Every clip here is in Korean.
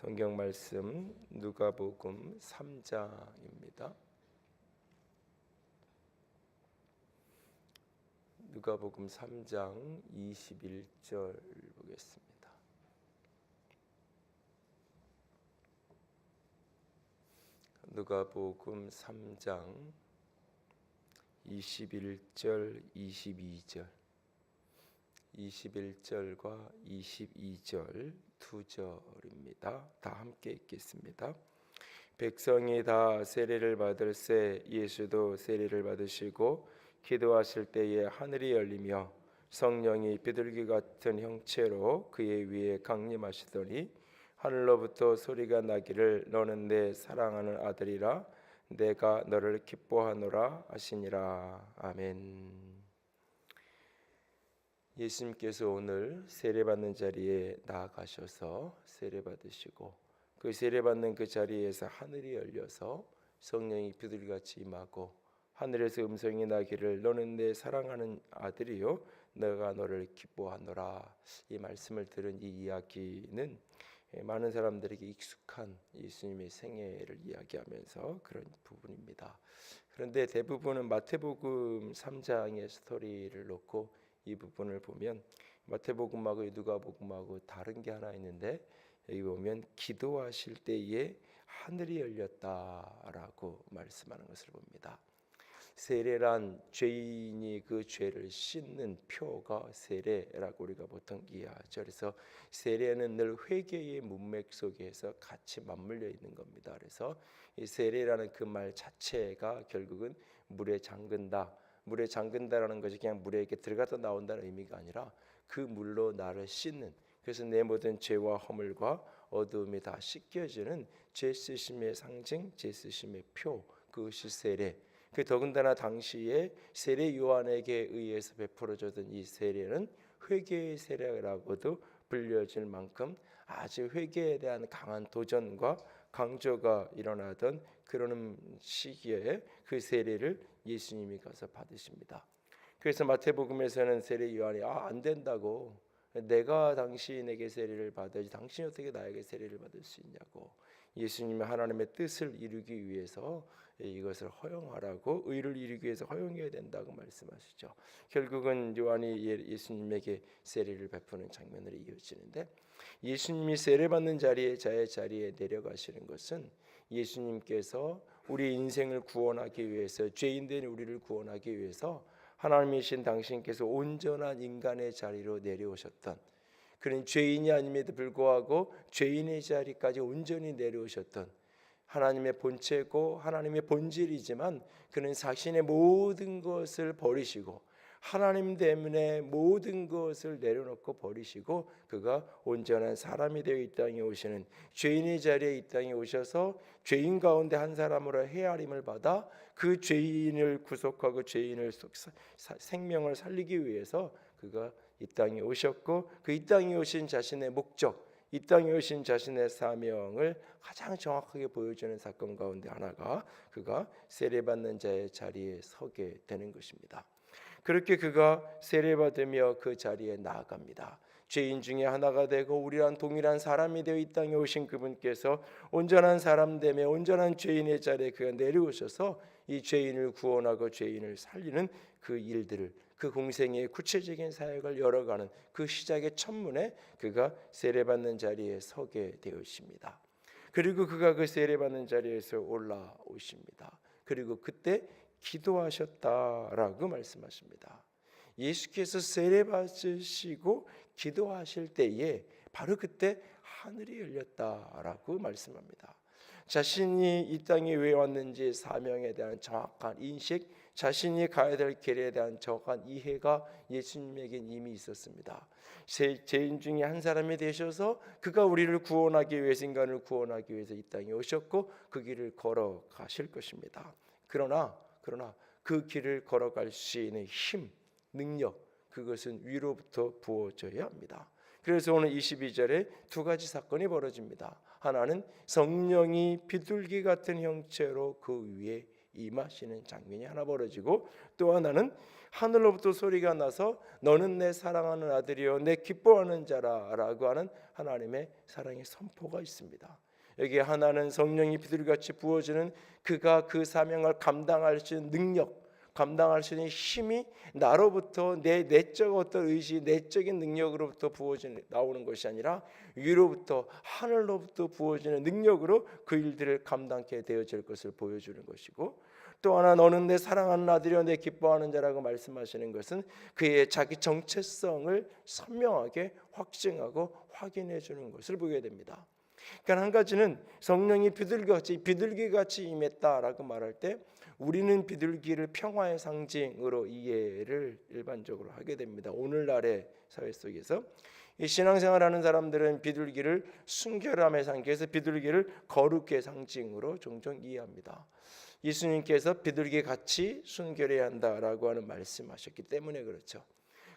성경 말씀 누가복음 3장입니다. 누가복음 3장 21절 보겠습니다. 누가복음 3장 21절 22절 21절과 22절 두 절입니다. 다 함께 읽겠습니다. 백성이 다 세례를 받을새 예수도 세례를 받으시고 기도하실 때에 하늘이 열리며 성령이 비둘기 같은 형체로 그의 위에 강림하시더니 하늘로부터 소리가 나기를 너는 내 사랑하는 아들이라 내가 너를 기뻐하노라 하시니라 아멘. 예수님께서 오늘 세례 받는 자리에 나아가셔서 세례 받으시고 그 세례 받는 그 자리에서 하늘이 열려서 성령이 비둘기같이 임하고 하늘에서 음성이 나기를 너는 내 사랑하는 아들이요 내가 너를 기뻐하노라 이 말씀을 들은 이 이야기는 많은 사람들에게 익숙한 예수님의 생애를 이야기하면서 그런 부분입니다. 그런데 대부분은 마태복음 3장의 스토리를 놓고 이 부분을 보면 마태복음하고 누가복음하고 다른 게 하나 있는데 여기 보면 기도하실 때에 하늘이 열렸다라고 말씀하는 것을 봅니다. 세례란 죄인이 그 죄를 씻는 표가 세례라고 우리가 보통 이해하죠. 그래서 세례는 늘 회개의 문맥 속에서 같이 맞물려 있는 겁니다. 그래서 이 세례라는 그 말 자체가 결국은 물에 잠근다. 물에 잠근다라는 것이 그냥 물에 이렇게 들어갔다 나온다는 의미가 아니라 그 물로 나를 씻는 그래서 내 모든 죄와 허물과 어두움이 다 씻겨지는 죄 쓰심의 상징, 죄 쓰심의 표 그것이 세례. 그 더군다나 당시에 세례 요한에게 의해서 베풀어졌던 이 세례는 회개의 세례라고도 불려질 만큼 아주 회개에 대한 강한 도전과 강조가 일어나던 그런 시기에 그 세례를 예수님이 가서 받으십니다. 그래서 마태복음에서는 세례 요한이 아 안 된다고 내가 당신에게 세례를 받아야지 당신이 어떻게 나에게 세례를 받을 수 있냐고 예수님의 하나님의 뜻을 이루기 위해서 이것을 허용하라고 의를 이루기 위해서 허용해야 된다고 말씀하시죠. 결국은 요한이 예, 예수님에게 세례를 베푸는 장면으로 이어지는데 예수님이 세례 받는 자리에 자의 자리에 내려가시는 것은 예수님께서 우리 인생을 구원하기 위해서 죄인된 우리를 구원하기 위해서 하나님이신 당신께서 온전한 인간의 자리로 내려오셨던 그런 죄인이 아님에도 불구하고 죄인의 자리까지 온전히 내려오셨던 하나님의 본체고 하나님의 본질이지만 그는 자신의 모든 것을 버리시고 하나님 때문에 모든 것을 내려놓고 버리시고 그가 온전한 사람이 되어 이 땅에 오시는 죄인의 자리에 이 땅에 오셔서 죄인 가운데 한 사람으로 헤아림을 받아 그 죄인을 구속하고 죄인을 생명을 살리기 위해서 그가 이 땅에 오셨고 그 이 땅에 오신 자신의 목적 이 땅에 오신 자신의 사명을 가장 정확하게 보여주는 사건 가운데 하나가 그가 세례받는 자의 자리에 서게 되는 것입니다. 그렇게 그가 세례받으며 그 자리에 나아갑니다. 죄인 중에 하나가 되고 우리랑 동일한 사람이 되어 이 땅에 오신 그분께서 온전한 사람 되며 온전한 죄인의 자리에 그가 내려오셔서 이 죄인을 구원하고 죄인을 살리는 그 일들을 그 공생의 구체적인 사역을 열어가는 그 시작의 첫문에 그가 세례받는 자리에 서게 되었습니다. 그리고 그가 그 세례받는 자리에서 올라오십니다. 그리고 그때 기도하셨다라고 말씀하십니다. 예수께서 세례 받으시고 기도하실 때에 바로 그때 하늘이 열렸다라고 말씀합니다. 자신이 이 땅에 왜 왔는지 사명에 대한 정확한 인식, 자신이 가야 될 길에 대한 정확한 이해가 예수님에겐 이미 있었습니다. 죄인 중에 한 사람이 되셔서 그가 우리를 구원하기 위해서 인간을 구원하기 위해서 이 땅에 오셨고 그 길을 걸어 가실 것입니다. 그러나 그러나 그 길을 걸어갈 수 있는 힘, 능력 그것은 위로부터 부어져야 합니다. 그래서 오늘 22절에 두 가지 사건이 벌어집니다. 하나는 성령이 비둘기 같은 형체로 그 위에 임하시는 장면이 하나 벌어지고 또 하나는 하늘로부터 소리가 나서 너는 내 사랑하는 아들이요 내 기뻐하는 자라라고 하는 하나님의 사랑의 선포가 있습니다. 여기 하나는 성령이 비둘기같이 부어주는 그가 그 사명을 감당할 수 있는 능력, 감당할 수 있는 힘이 나로부터 내 내적 어떤 의지, 내적인 능력으로부터 부어지는 나오는 것이 아니라 위로부터 하늘로부터 부어지는 능력으로 그 일들을 감당케 되어질 것을 보여주는 것이고 또 하나 너는 내 사랑하는 아들이여 내 기뻐하는 자라고 말씀하시는 것은 그의 자기 정체성을 선명하게 확증하고 확인해 주는 것을 보게 됩니다. 그러니까 한 가지는 성령이 비둘기같이 비둘기같이 임했다라고 말할 때 우리는 비둘기를 평화의 상징으로 이해를 일반적으로 하게 됩니다. 오늘날의 사회 속에서 이 신앙생활하는 사람들은 비둘기를 순결함의 상징에서 비둘기를 거룩의 상징으로 종종 이해합니다. 예수님께서 비둘기 같이 순결해야 한다라고 하는 말씀하셨기 때문에 그렇죠.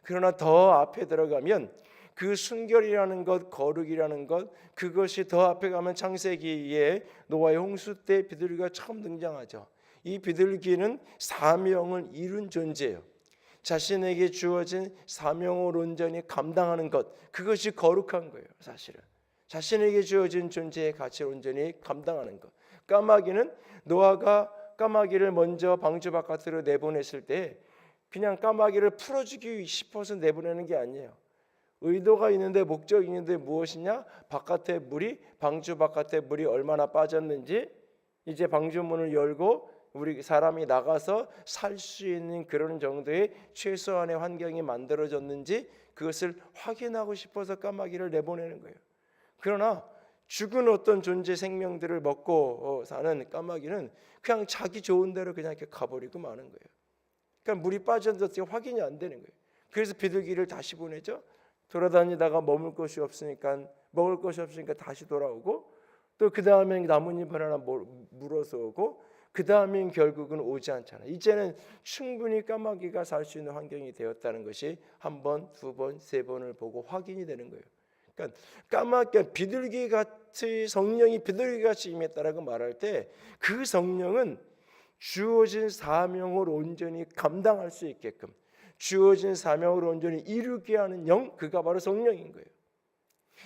그러나 더 앞에 들어가면 그 순결이라는 것, 거룩이라는 것, 그것이 더 앞에 가면 창세기에 노아의 홍수 때 비둘기가 처음 등장하죠. 이 비둘기는 사명을 이룬 존재예요. 자신에게 주어진 사명을 온전히 감당하는 것, 그것이 거룩한 거예요, 사실은. 자신에게 주어진 존재의 가치를 온전히 감당하는 것. 까마귀는 노아가 까마귀를 먼저 방주 바깥으로 내보냈을 때 그냥 까마귀를 풀어주기 싶어서 내보내는 게 아니에요. 의도가 있는데 목적이 있는데 무엇이냐? 바깥에 물이 방주 바깥에 물이 얼마나 빠졌는지 이제 방주 문을 열고 우리 사람이 나가서 살 수 있는 그런 정도의 최소한의 환경이 만들어졌는지 그것을 확인하고 싶어서 까마귀를 내보내는 거예요. 그러나 죽은 어떤 존재 생명들을 먹고 어, 사는 까마귀는 그냥 자기 좋은 대로 그냥 이렇게 가버리고 마는 거예요. 그러니까 물이 빠졌는지 확인이 안 되는 거예요. 그래서 비둘기를 다시 보내죠. 돌아다니다가 머물 곳이 없으니까 먹을 것이 없으니까 다시 돌아오고 또 그 다음에 나뭇잎을 하나 물어서 오고 그 다음엔 결국은 오지 않잖아. 이제는 충분히 까마귀가 살 수 있는 환경이 되었다는 것이 한 번, 두 번, 세 번을 보고 확인이 되는 거예요. 그러니까 까맣게 비둘기 같이 성령이 비둘기 같이 임했다라고 말할 때 그 성령은 주어진 사명을 온전히 감당할 수 있게끔 주어진 사명을 온전히 이루게 하는 영 그가 바로 성령인 거예요.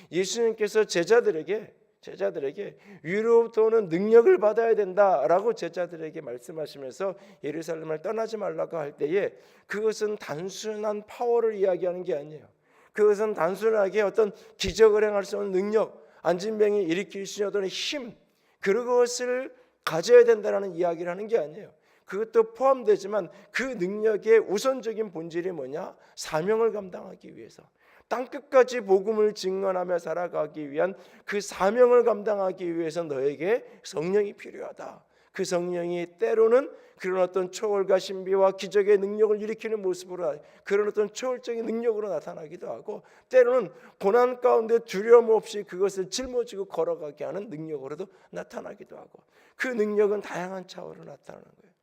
예수님께서 제자들에게 제자들에게 위로부터 오는 능력을 받아야 된다라고 제자들에게 말씀하시면서 예루살렘을 떠나지 말라고 할 때에 그것은 단순한 파워를 이야기하는 게 아니에요. 그것은 단순하게 어떤 기적을 행할 수 있는 능력, 안진병이 일으킬 수 있는 힘 그것을 가져야 된다라는 이야기를 하는 게 아니에요. 그것도 포함되지만 그 능력의 우선적인 본질이 뭐냐? 사명을 감당하기 위해서 땅 끝까지 복음을 증언하며 살아가기 위한 그 사명을 감당하기 위해서 너에게 성령이 필요하다. 그 성령이 때로는 그런 어떤 초월과 신비와 기적의 능력을 일으키는 모습으로 그런 어떤 초월적인 능력으로 나타나기도 하고 때로는 고난 가운데 두려움 없이 그것을 짊어지고 걸어가게 하는 능력으로도 나타나기도 하고 그 능력은 다양한 차원으로 나타나는 거예요.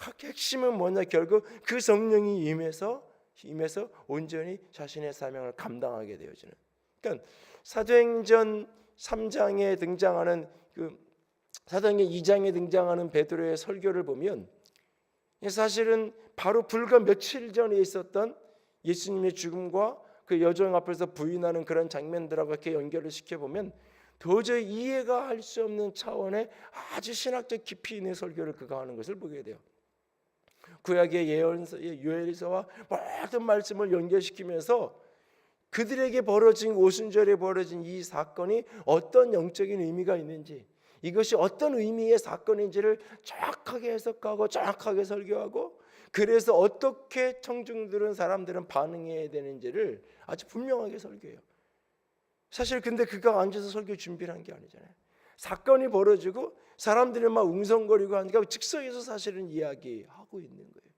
핵심은 뭐냐 결국 그 성령이 임해서 임해서 온전히 자신의 사명을 감당하게 되어지는. 그러니까 사도행전 3장에 등장하는 그 사도행전 2장에 등장하는 베드로의 설교를 보면 사실은 바로 불과 며칠 전에 있었던 예수님의 죽음과 그 여정 앞에서 부인하는 그런 장면들하고 이렇게 연결을 시켜 보면 도저히 이해가 할 수 없는 차원의 아주 신학적 깊이 있는 설교를 그가 하는 것을 보게 돼요. 구약의 예언서, 요엘서와 모든 말씀을 연결시키면서 그들에게 벌어진 오순절에 벌어진 이 사건이 어떤 영적인 의미가 있는지 이것이 어떤 의미의 사건인지를 정확하게 해석하고 정확하게 설교하고 그래서 어떻게 청중들은 사람들은 반응해야 되는지를 아주 분명하게 설교해요. 사실 근데 그가 앉아서 설교 준비를 한 게 아니잖아요. 사건이 벌어지고 사람들이 막 웅성거리고 하니까 즉석에서 사실은 이야기하고 있는 거예요.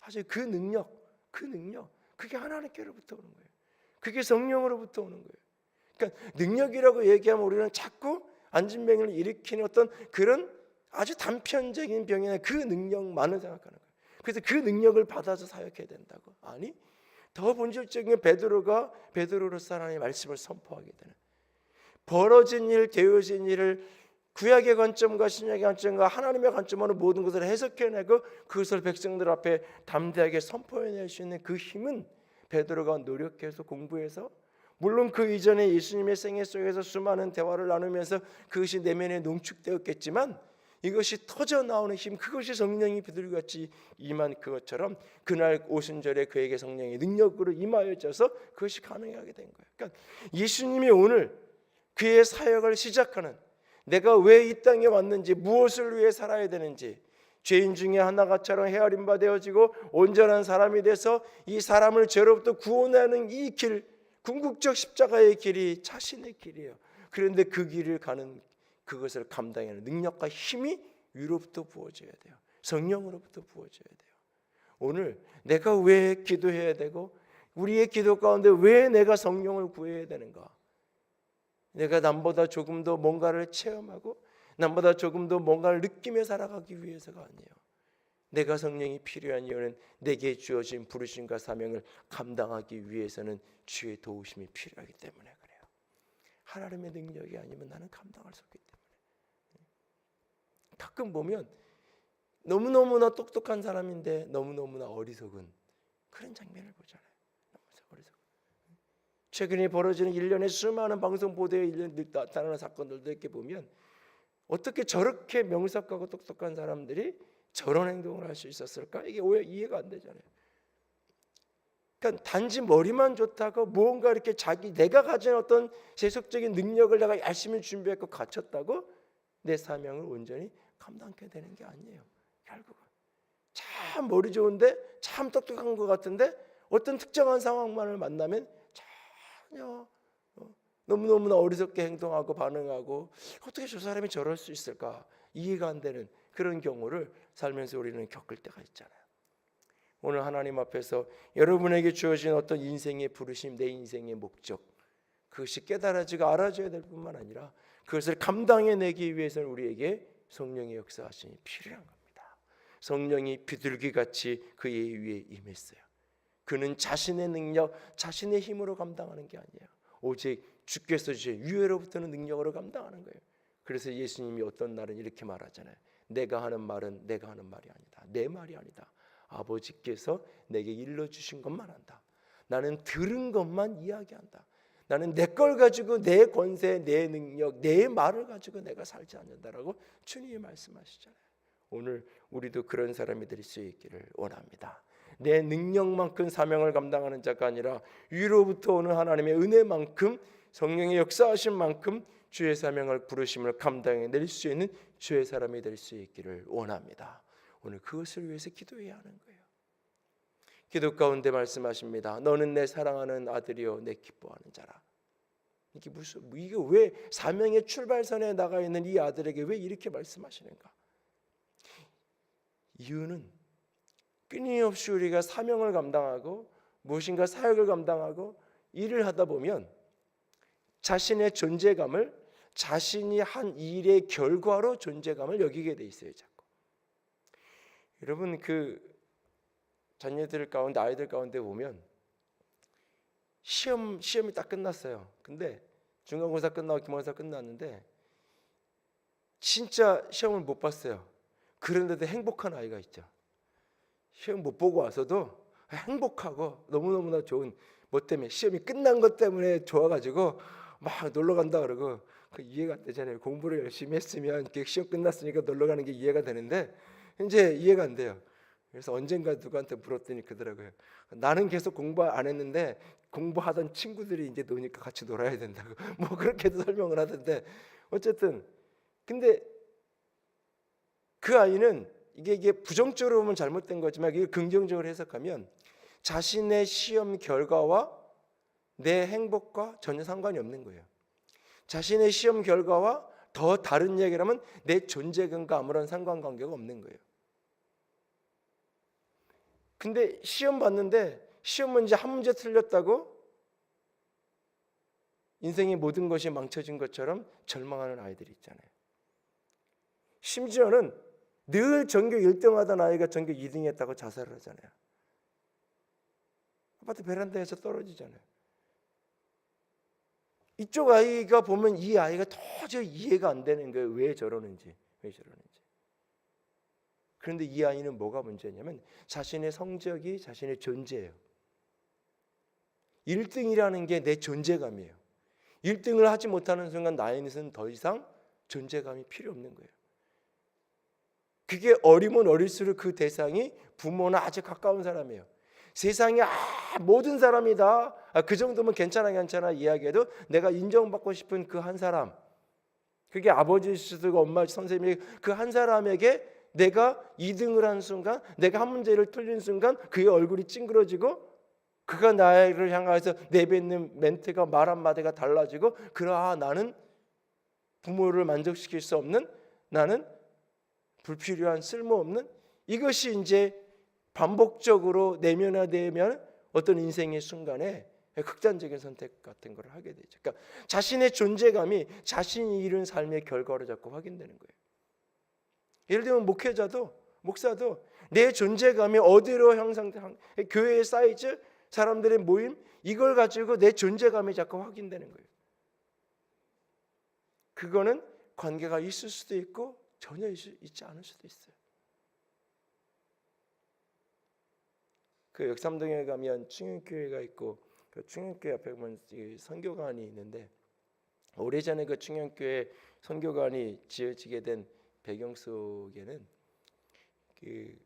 사실 그 능력, 그 능력, 그게 하나님께로부터 오는 거예요. 그게 성령으로부터 오는 거예요. 그러니까 능력이라고 얘기하면 우리는 자꾸 안진병을 일으키는 어떤 그런 아주 단편적인 병이나 그 능력만을 생각하는 거예요. 그래서 그 능력을 받아서 사역해야 된다고. 아니, 더 본질적인 베드로가 베드로로서 하나님의 말씀을 선포하게 되는 벌어진 일, 되어진 일을 구약의 관점과 신약의 관점과 하나님의 관점으로 모든 것을 해석해내고 그것을 백성들 앞에 담대하게 선포해낼 수 있는 그 힘은 베드로가 노력해서 공부해서 물론 그 이전에 예수님의 생애 속에서 수많은 대화를 나누면서 그것이 내면에 농축되었겠지만 이것이 터져 나오는 힘 그것이 성령이 비둘기같이 임한 그것처럼 그날 오순절에 그에게 성령의 능력으로 임하여져서 그것이 가능하게 된 거예요. 그러니까 예수님이 오늘 그의 사역을 시작하는 내가 왜 이 땅에 왔는지 무엇을 위해 살아야 되는지 죄인 중에 하나가처럼 헤아림 바 되어지고 온전한 사람이 돼서 이 사람을 죄로부터 구원하는 이 길, 궁극적 십자가의 길이 자신의 길이에요. 그런데 그 길을 가는 그것을 감당하는 능력과 힘이 위로부터 부어져야 돼요. 성령으로부터 부어져야 돼요. 오늘 내가 왜 기도해야 되고 우리의 기도 가운데 왜 내가 성령을 구해야 되는가? 내가 남보다 조금 더 뭔가를 체험하고 남보다 조금 더 뭔가를 느끼며 살아가기 위해서가 아니에요. 내가 성령이 필요한 이유는 내게 주어진 부르심과 사명을 감당하기 위해서는 주의 도우심이 필요하기 때문에 그래요. 하나님의 능력이 아니면 나는 감당할 수 없기 때문에. 가끔 보면 너무너무나 똑똑한 사람인데 너무너무나 어리석은 그런 장면을 보잖아요. 최근에 벌어지는 일련의 수많은 방송 보도에 일련 나타나는 사건들도 이렇게 보면 어떻게 저렇게 명석하고 똑똑한 사람들이 저런 행동을 할 수 있었을까? 이게 오해 이해가 안 되잖아요. 그러니까 단지 머리만 좋다고 무언가 이렇게 자기 내가 가진 어떤 세속적인 능력을 내가 열심히 준비했고 갖췄다고 내 사명을 온전히 감당하게 되는 게 아니에요. 결국은 참 머리 좋은데 참 똑똑한 것 같은데 어떤 특정한 상황만을 만나면 전혀 어, 너무너무나 어리석게 행동하고 반응하고 어떻게 저 사람이 저럴 수 있을까 이해가 안 되는 그런 경우를 살면서 우리는 겪을 때가 있잖아요. 오늘 하나님 앞에서 여러분에게 주어진 어떤 인생의 부르심, 내 인생의 목적 그것이 깨달아지고 알아져야 될 뿐만 아니라 그것을 감당해내기 위해서는 우리에게 성령의 역사하심이 필요한 겁니다. 성령이 비둘기 같이 그의 위에 임했어요. 그는 자신의 능력, 자신의 힘으로 감당하는 게 아니에요. 오직 주께서 주신 유해로부터는 능력으로 감당하는 거예요. 그래서 예수님이 어떤 날은 이렇게 말하잖아요. 내가 하는 말은 내가 하는 말이 아니다. 내 말이 아니다. 아버지께서 내게 일러 주신 것만 한다. 나는 들은 것만 이야기한다. 나는 내 걸 가지고 내 권세, 내 능력, 내 말을 가지고 내가 살지 않는다라고 주님이 말씀하시잖아요. 오늘 우리도 그런 사람이 될 수 있기를 원합니다. 내 능력만큼 사명을 감당하는 자가 아니라 위로부터 오는 하나님의 은혜만큼 성령의 역사하신 만큼 주의 사명을 부르심을 감당해 낼 수 있는 주의 사람이 될 수 있기를 원합니다. 오늘 그것을 위해서 기도해야 하는 거예요. 기도 가운데 말씀하십니다. 너는 내 사랑하는 아들이요 내 기뻐하는 자라. 이게 무슨 이게 왜 사명의 출발선에 나가 있는 이 아들에게 왜 이렇게 말씀하시는가? 이유는 끊임없이 우리가 사명을 감당하고 무엇인가 사역을 감당하고 일을 하다 보면 자신의 존재감을 자신이 한 일의 결과로 존재감을 여기게 돼 있어요, 자꾸. 여러분 그 자녀들 가운데 아이들 가운데 보면 시험 시험이 딱 끝났어요. 근데 중간고사 끝나고 기말고사 끝났는데 진짜 시험을 못 봤어요. 그런데도 행복한 아이가 있죠. 시험 못 보고 와서도 행복하고 너무너무나 좋은 뭐 때문에 시험이 끝난 것 때문에 좋아가지고 막 놀러 간다 그러고 그 이해가 안 되잖아요. 공부를 열심히 했으면 그 시험 끝났으니까 놀러 가는 게 이해가 되는데 이제 이해가 안 돼요. 그래서 언젠가 누구한테 물었더니 그러더라고요. 나는 계속 공부 안 했는데 공부하던 친구들이 이제 노니까 같이 놀아야 된다고 뭐 그렇게도 설명을 하던데 어쨌든 근데 그 아이는 이게 이게 부정적으로 보면 잘못된 거지만 이게 긍정적으로 해석하면 자신의 시험 결과와 내 행복과 전혀 상관이 없는 거예요. 자신의 시험 결과와 더 다른 얘기를 하면 내 존재감과 아무런 상관관계가 없는 거예요. 근데 시험 봤는데 시험 문제 한 문제 틀렸다고 인생의 모든 것이 망쳐진 것처럼 절망하는 아이들이 있잖아요. 심지어는 늘 전교 1등 하던 아이가 전교 2등 했다고 자살을 하잖아요. 아파트 베란다에서 떨어지잖아요. 이쪽 아이가 보면 이 아이가 도저히 이해가 안 되는 거예요. 왜 저러는지, 왜 저러는지. 그런데 이 아이는 뭐가 문제냐면 자신의 성적이 자신의 존재예요. 1등이라는 게 내 존재감이에요. 1등을 하지 못하는 순간 나에는 더 이상 존재감이 필요 없는 거예요. 그게 어리면 어릴수록 그 대상이 부모나 아주 가까운 사람이에요. 세상에 아, 모든 사람이 다그 정도면 괜찮아 괜찮아 이야기해도 내가 인정받고 싶은 그 한 사람 그게 아버지일 수도 있고 엄마 선생님이 그 한 사람에게 내가 2등을 한 순간 내가 한 문제를 틀린 순간 그의 얼굴이 찡그러지고 그가 나를 향해서 내뱉는 멘트가 말 한마디가 달라지고 그러아 나는 부모를 만족시킬 수 없는 나는 불필요한 쓸모없는 이것이 이제 반복적으로 내면화되면 어떤 인생의 순간에 극단적인 선택 같은 걸 하게 되죠. 그러니까 자신의 존재감이 자신이 이룬 삶의 결과로 자꾸 확인되는 거예요. 예를 들면 목회자도 목사도 내 존재감이 어디로 형성 교회의 사이즈 사람들의 모임 이걸 가지고 내 존재감이 자꾸 확인되는 거예요. 그거는 관계가 있을 수도 있고 전혀 있지 않을 수도 있어요. 그 역삼동에 가면 충현교회가 있고 그 충현교회 앞에 보면 선교관이 있는데 오래전에 그 충현교회 선교관이 지어지게 된 배경 속에는 그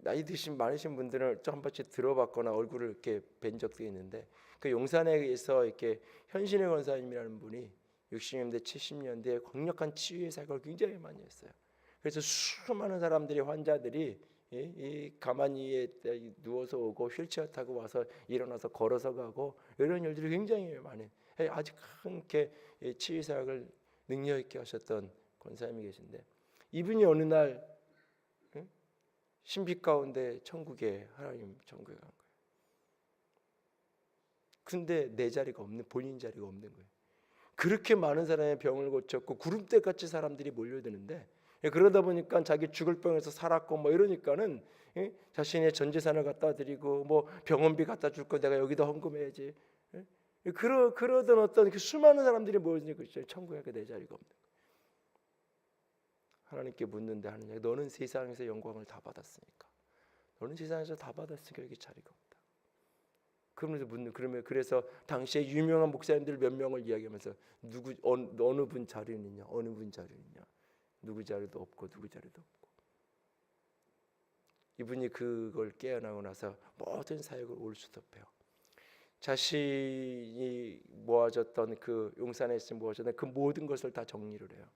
나이 드신 많으신 분들은 한 번씩 들어봤거나 얼굴을 이렇게 뵌 적도 있는데 그 용산에서 이렇게 현신의 권사님이라는 분이 60년대 70년대에 강력한 치유의 사역을 굉장히 많이 했어요. 그래서 수많은 사람들이 환자들이 이, 이 가만히 누워서 오고 휠체어 타고 와서 일어나서 걸어서 가고 이런 일들이 굉장히 많이 아주 큰게 치유 사역을 능력 있게 하셨던 권사님이 계신데 이분이 어느 날 신비 가운데 천국에 하나님 천국에 간 거예요. 근데 내 자리가 없는 본인 자리가 없는 거예요. 그렇게 많은 사람의 병을 고쳤고 구름대 같이 사람들이 몰려드는데 예, 그러다 보니까 자기 죽을 병에서 살았고 뭐 이러니까는 예? 자신의 전 재산을 갖다 드리고 뭐 병원비 갖다 줄 거 내가 여기다 헌금해야지. 예? 그러 그러던 어떤 그 수많은 사람들이 모여드니까 천국에 내 자리가 없는. 하나님께 묻는데 하느냐 너는 세상에서 영광을 다 받았으니까 너는 세상에서 다 받았으니까 여기 자리가 없다. 그러면서 묻는 그러면 그래서 당시에 유명한 목사님들 몇 명을 이야기하면서 누구 어느, 어느 분 자리는 있냐 어느 분 자리는 있냐. 누구 자리도 없고 누구 자리도 없고. 이분이 그걸 깨어나고 나서 모든 사역을 올 수도 배워 자신이 모아졌던 그 용산에 있으면 모아졌던 그 모든 것을 다 정리를 해요.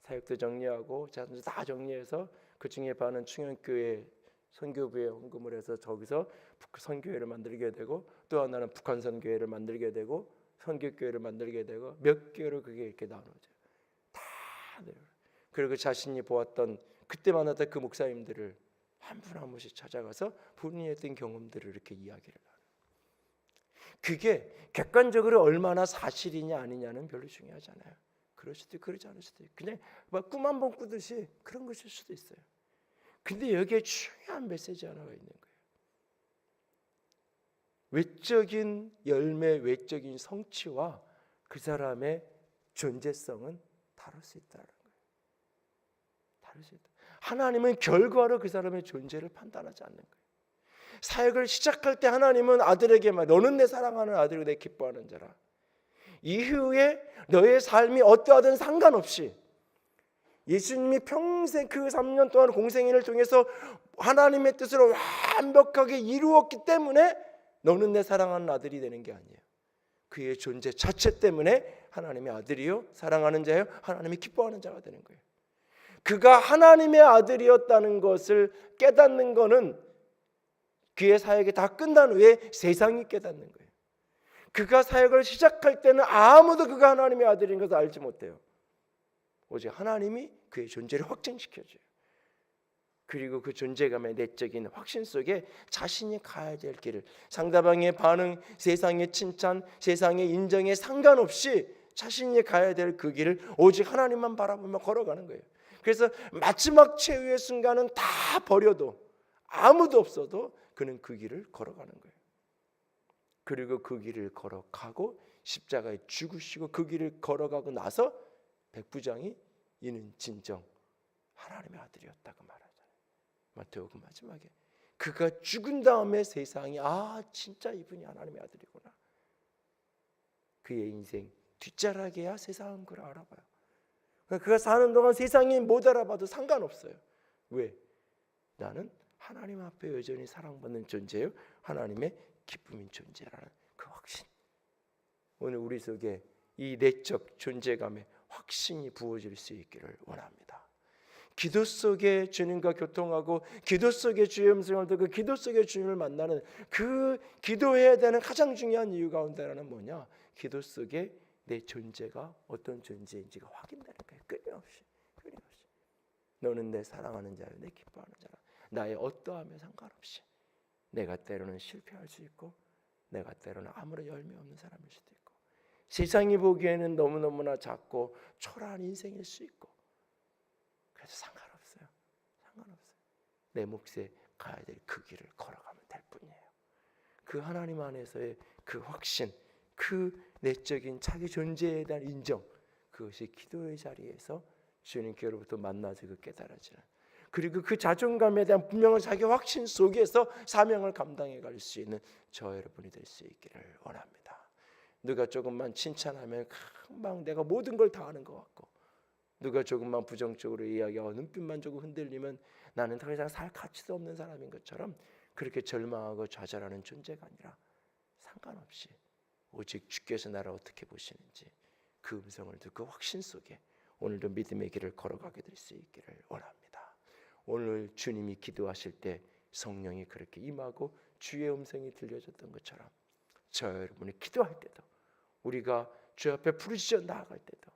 사역도 정리하고 자신도 다 정리해서 그 중에 반은 충현교회 선교부에 헌금을 해서 저기서 선교회를 만들게 되고 또 하나는 북한 선교회를 만들게 되고 선교교회를 만들게 되고 몇 개로 그게 이렇게 나눠져요. 다. 그리고 자신이 보았던 그때 만났던 그 목사님들을 한 분한 분씩 찾아가서 본인이 했던 경험들을 이렇게 이야기를 하는. 그게 객관적으로 얼마나 사실이냐 아니냐는 별로 중요하지 않아요. 그럴 수도 그러지 않을 수도 있고 그냥 꿈한 번 꾸듯이 그런 것일 수도 있어요. 근데 여기에 중요한 메시지 하나가 있는 거예요. 외적인 열매, 외적인 성취와 그 사람의 존재성은 다를 수 있다는 거예요. 다를 수 있다. 하나님은 결과로 그 사람의 존재를 판단하지 않는 거예요. 사역을 시작할 때 하나님은 아들에게 말 너는 내 사랑하는 아들이고 내 기뻐하는 자라. 이후에 너의 삶이 어떠하든 상관없이 예수님이 평생 그 3년 동안 공생애를 통해서 하나님의 뜻을 완벽하게 이루었기 때문에 너는 내 사랑하는 아들이 되는 게 아니에요. 그의 존재 자체 때문에 하나님의 아들이요 사랑하는 자요 하나님이 기뻐하는 자가 되는 거예요. 그가 하나님의 아들이었다는 것을 깨닫는 것은 그의 사역이 다 끝난 후에 세상이 깨닫는 거예요. 그가 사역을 시작할 때는 아무도 그가 하나님의 아들인 것을 알지 못해요. 오직 하나님이 그의 존재를 확증시켜줘요. 그리고 그 존재감의 내적인 확신 속에 자신이 가야 될 길을 상대방의 반응, 세상의 칭찬, 세상의 인정에 상관없이 자신이 가야 될 그 길을 오직 하나님만 바라보며 걸어가는 거예요. 그래서 마지막 최후의 순간은 다 버려도 아무도 없어도 그는 그 길을 걸어가는 거예요. 그리고 그 길을 걸어가고 십자가에 죽으시고 그 길을 걸어가고 나서 백부장이 이는 진정 하나님의 아들이었다고 말하잖아요. 마태복음 마지막에 그가 죽은 다음에 세상이 아 진짜 이분이 하나님의 아들이구나. 그의 인생 뒷자락에야 세상은 그걸 알아봐요. 그러니까 그가 사는 동안 세상이 못 알아봐도 상관없어요. 왜? 나는 하나님 앞에 여전히 사랑받는 존재요. 하나님의 기쁨인 존재라는 그 확신. 오늘 우리 속에 이 내적 존재감에 확신이 부어질 수 있기를 원합니다. 기도 속에 주님과 교통하고 기도 속에 주의 음성을 듣고 기도 속에 주님을 만나는 그 기도해야 되는 가장 중요한 이유 가운데는 뭐냐? 기도 속에 내 존재가 어떤 존재인지가 확인되는 거예요. 끊임없이 끊임없이. 너는 내 사랑하는 자요, 내 기뻐하는 자라. 나의 어떠함에 상관없이 내가 때로는 실패할 수 있고 내가 때로는 아무런 열매 없는 사람일 수도 있고 세상이 보기에는 너무너무나 작고 초라한 인생일 수 있고 그래서 상관없어요. 상관없어요. 내 몫에 가야 될 그 길을 걸어가면 될 뿐이에요. 그 하나님 안에서의 그 확신, 그 내적인 자기 존재에 대한 인정, 그것이 기도의 자리에서 주님께로부터 만나지고 깨달아지는 그리고 그 자존감에 대한 분명한 자기 확신 속에서 사명을 감당해 갈 수 있는 저 여러분이 될 수 있기를 원합니다. 누가 조금만 칭찬하면 금방 내가 모든 걸 다 아는 것 같고 누가 조금만 부정적으로 이야기하고 눈빛만 조금 흔들리면 나는 더 이상 살 가치도 없는 사람인 것처럼 그렇게 절망하고 좌절하는 존재가 아니라 상관없이 오직 주께서 나를 어떻게 보시는지 그 음성을 듣고 확신 속에 오늘도 믿음의 길을 걸어가게 될 수 있기를 원합니다. 오늘 주님이 기도하실 때 성령이 그렇게 임하고 주의 음성이 들려졌던 것처럼 저 여러분이 기도할 때도 우리가 주 앞에 부르짖어 나아갈 때도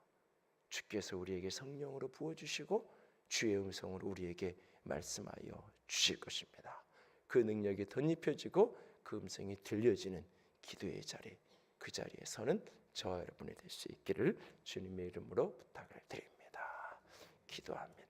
주께서 우리에게 성령으로 부어주시고 주의 음성으로 우리에게 말씀하여 주실 것입니다. 그 능력이 덧입혀지고 그 음성이 들려지는 기도의 자리 그 자리에서는 저 여러분이 될 수 있기를 주님의 이름으로 부탁을 드립니다. 기도합니다.